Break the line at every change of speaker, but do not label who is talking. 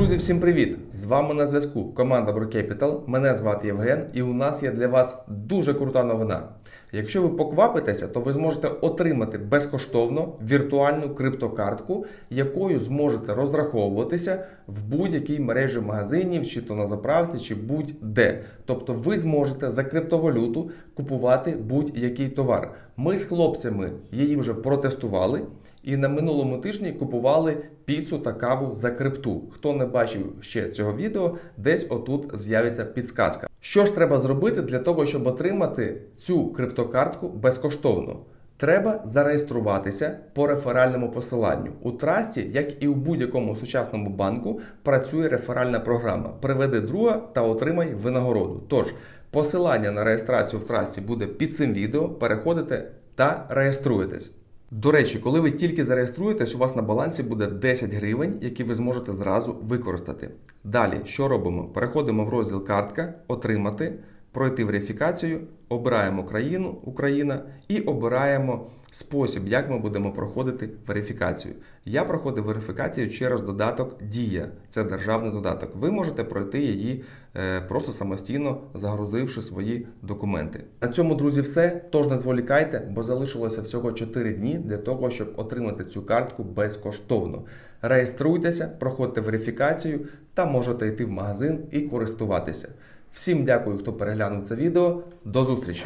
Друзі, всім привіт! З вами на зв'язку команда BroCapital. Мене звати Євген, і у нас є для вас дуже крута новина. Якщо ви поквапитеся, то ви зможете отримати безкоштовно віртуальну криптокартку, якою зможете розраховуватися в будь-якій мережі магазинів, чи то на заправці, чи будь-де. Тобто ви зможете за криптовалюту купувати будь-який товар. Ми з хлопцями її вже протестували. І на минулому тижні купували піцу та каву за крипту. Хто не бачив ще цього відео, десь отут з'явиться підсказка. Що ж треба зробити для того, щоб отримати цю криптокартку безкоштовно? Треба зареєструватися по реферальному посиланню. У трасті, як і у будь-якому сучасному банку, працює реферальна програма. Приведи друга та отримай винагороду. Тож, посилання на реєстрацію в трасті буде під цим відео. Переходите та реєструєтесь. До речі, коли ви тільки зареєструєтесь, у вас на балансі буде 10 гривень, які ви зможете зразу використати. Далі, що робимо? Переходимо в розділ Картка, Отримати, пройти верифікацію, обираємо країну Україна і обираємо спосіб, як ми будемо проходити верифікацію. Я проходив верифікацію через додаток Дія. Це державний додаток. Ви можете пройти її е, просто самостійно, загрузивши свої документи. На цьому, друзі, все. Тож не зволікайте, бо залишилося всього 4 дні для того, щоб отримати цю картку безкоштовно. Реєструйтеся, проходьте верифікацію та можете йти в магазин і користуватися. Всім дякую, хто переглянув це відео. До зустрічі!